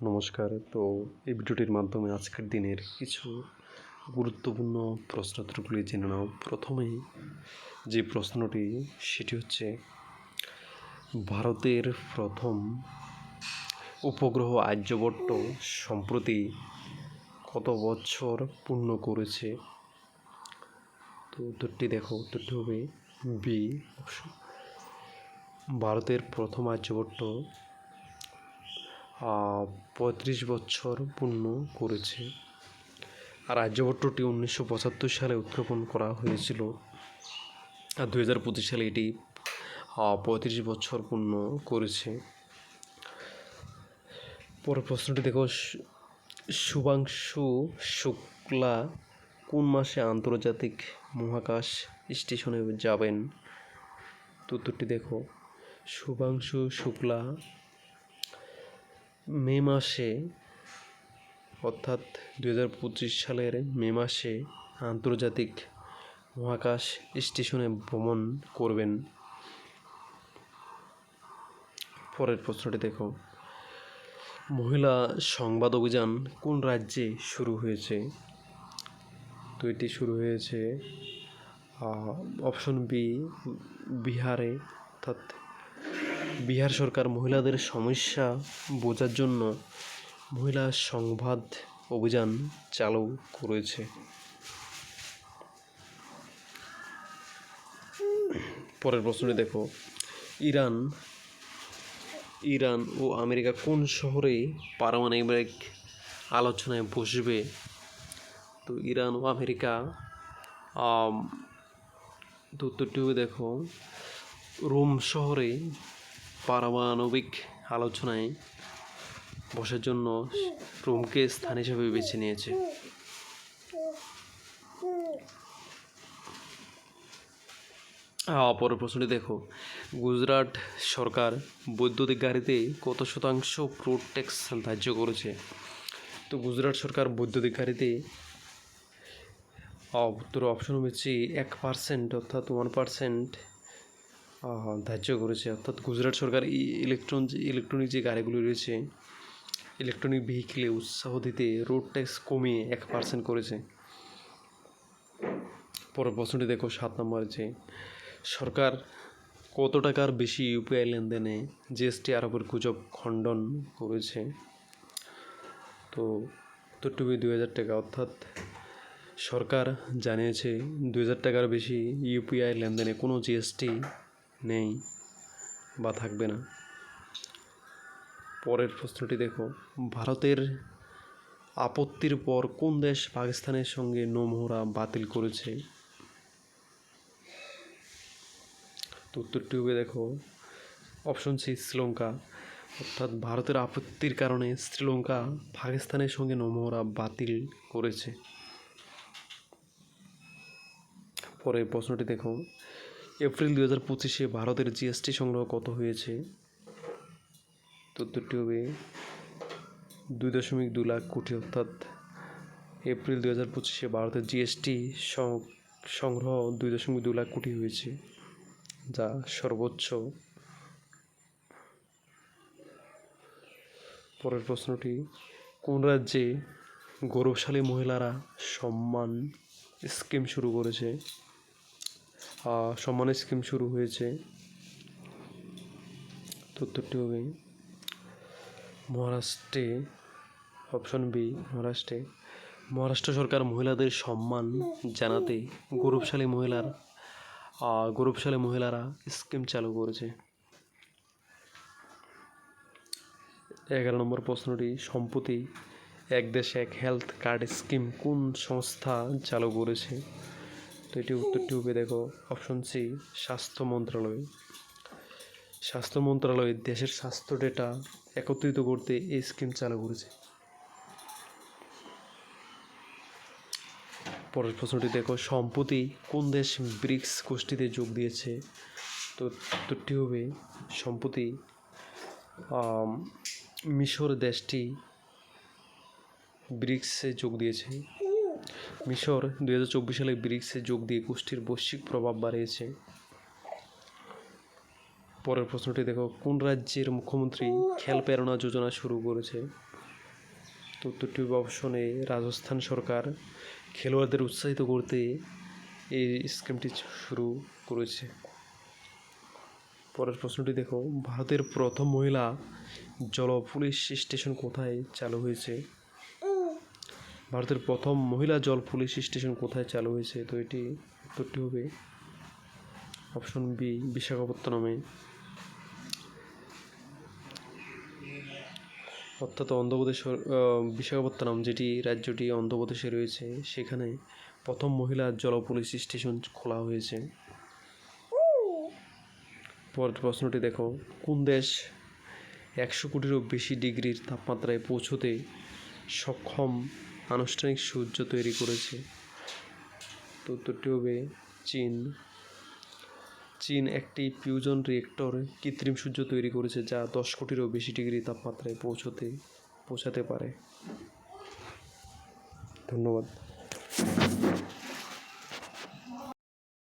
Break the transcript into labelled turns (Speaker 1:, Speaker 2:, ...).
Speaker 1: নমস্কার। তো এই ভিডিওটির মাধ্যমে আজকের দিনের কিছু গুরুত্বপূর্ণ প্রশ্নোত্তরগুলি জেনে নাও। প্রথমেই যে প্রশ্নটি, সেটি হচ্ছে, ভারতের প্রথম উপগ্রহ আর্যভট্ট সম্প্রতি কত বছর পূর্ণ করেছে? তো উত্তরটি দেখো, উত্তরটি হবে বি। ভারতের প্রথম আর্যভট্ট পঁয়ত্রিশ বছর পূর্ণ করেছে। আর আর্যভট্টটি উনিশশো পঁচাত্তর সালে উত্থাপন করা হয়েছিল। আর দু হাজার পঁচিশ সালে এটি পঁয়ত্রিশ বছর পূর্ণ করেছে। পরের প্রশ্নটি দেখো, শুভাংশু শুক্লা কোন মাসে আন্তর্জাতিক মহাকাশ স্টেশনে যাবেন? তো দেখো, শুভাংশু শুক্লা মে মাসে, অর্থাৎ দু হাজার পঁচিশ সালের মে মাসে আন্তর্জাতিক মহাকাশ স্টেশনে ভ্রমণ করবেন। পরের প্রশ্নটি দেখো। মহিলা সংবাদ অভিযান কোন রাজ্যে শুরু হয়েছে? তো এটি শুরু হয়েছে অপশন বি, বিহারে, অর্থাৎ বিহার সরকার মহিলাদের সমস্যা বোঝার জন্য মহিলা সংবাদ অভিযান চালু করেছে। পরের প্রশ্নটি দেখো। ইরান ইরান ও আমেরিকা কোন শহরে পারমাণবিক আলোচনায় বসবে? তো ইরান ও আমেরিকা আম, তো উত্তরটি দেখো। রোম শহরে পারমাণবিক আলোচনায় বসার জন্য রোমকে স্থান হিসেবে বেছে নিয়েছে। পরের প্রশ্নটি দেখো। গুজরাট সরকার বৈদ্যুতিক গাড়িতে কত শতাংশ রোড ট্যাক্স ধার্য করেছে? তো গুজরাট সরকার বৈদ্যুতিক গাড়িতে উত্তর অপশন হচ্ছে এক পার্সেন্ট অর্থাৎ ওয়ান পার্সেন্ট ধার্য করেছে। অর্থাৎ গুজরাট সরকার ইলেকট্রন যে ইলেকট্রনিক যে গাড়িগুলি রয়েছে ইলেকট্রনিক ভেহিকেলে উৎসাহ দিতে রোড ট্যাক্স কমিয়ে এক পার্সেন্ট করেছে। পরের প্রশ্নটি দেখো, সাত নম্বর যে সরকার কত টাকার বেশি ইউপিআই লেনদেনে জিএসটি আরোপের গুজব খণ্ডন করেছে? তো উত্তরটি দুই হাজার টাকা। অর্থাৎ সরকার জানিয়েছে দুই হাজার টাকার বেশি ইউপিআই লেনদেনে কোনো জিএসটি নেই বা থাকবে না। পরের প্রশ্নটি দেখো। ভারতের আপত্তির পর কোন দেশ পাকিস্তানের সঙ্গে নৌমহড়া বাতিল করেছে? তো উত্তরটি হবে দেখো অপশন সি শ্রীলঙ্কা। অর্থাৎ ভারতের আপত্তির কারণে শ্রীলঙ্কা পাকিস্তানের সঙ্গে নৌমহড়া বাতিল করেছে। পরের প্রশ্নটি দেখো এপ্রিল দু হাজার পঁচিশে ভারতের জিএসটি সংগ্রহ কত হয়েছে? তো উত্তরটি হবে দুই দশমিক দু লাখ কোটি, অর্থাৎ এপ্রিল দু হাজার পঁচিশে ভারতের জিএসটি সংগ্রহ দুই দশমিক দু লাখ কোটি হয়েছে, যা সর্বোচ্চ। পরের প্রশ্নটি, কোন রাজ্যে গৌরবশালী মহিলারা সম্মান স্কিম শুরু করেছে? সম্মান স্কিম শুরু হয়েছে। উত্তরটি হবে মহারাষ্ট্রে অপশন বি মহারাষ্ট্রে। মহারাষ্ট্র সরকার মহিলাদের সম্মান জানাতে গৌরবশালী মহিলার গৌরবশালী মহিলারা স্কিম চালু করেছে। এগারো নম্বর প্রশ্নটি, সম্প্রতি এক দেশ এক হেলথ কার্ড স্কিম কোন সংস্থা চালু করেছে? তো এটি উত্তরটি হবে দেখো অপশন সি স্বাস্থ্য মন্ত্রণালয়। স্বাস্থ্য মন্ত্রণালয় দেশের স্বাস্থ্য ডেটা একত্রিত করতে এই স্কিম চালু করেছে। পরের প্রশ্নটি দেখো, সম্প্রতি কোন দেশ ব্রিক্স গোষ্ঠীতে যোগ দিয়েছে? তো উত্তরটি হবে সম্প্রতি মিশর দেশটি ব্রিক্সে যোগ দিয়েছে। মিশর দুই হাজার চব্বিশ সালে ব্রিক্সে যোগ দিয়ে গোষ্ঠীর বৈশ্বিক প্রভাব বাড়িয়েছে। পরের প্রশ্নটি দেখো, কোন রাজ্যের মুখ্যমন্ত্রী খেল প্রেরণা যোজনা শুরু করেছে? তো উত্তরটি অপশন রাজস্থান সরকার। খেলোয়াড়দের উৎসাহিত করতে এই স্কিমটি শুরু করেছে। পরের প্রশ্নটি দেখো, ভারতের প্রথম মহিলা জল পুলিশ স্টেশন কোথায় চালু হয়েছে? ভারতের প্রথম মহিলা জল পুলিশ স্টেশন কোথায় চালু হয়েছে? তো এটি উত্তরটি হবে অপশন বি বিশাখাপত্তনমে। অর্থাৎ অন্ধ্রপ্রদেশ বিশাখাপত্তনম, যেটি রাজ্যটি অন্ধ্রপ্রদেশে রয়েছে, সেখানে প্রথম মহিলা জল পুলিশ স্টেশন খোলা হয়েছে। পরের প্রশ্নটি দেখো, কোন দেশ একশো কোটিরও বেশি ডিগ্রির তাপমাত্রায় পৌঁছতে সক্ষম আনুষ্ঠানিক সূর্য তৈরি করেছে। তো উত্তরটি হবে চীন। চীন একটি ফিউজন রিয়েক্টর কৃত্রিম সূর্য তৈরি করেছে, যা দশ কোটিরও বেশি ডিগ্রি তাপমাত্রায় পৌঁছতে, পৌঁছাতে পারে। ধন্যবাদ।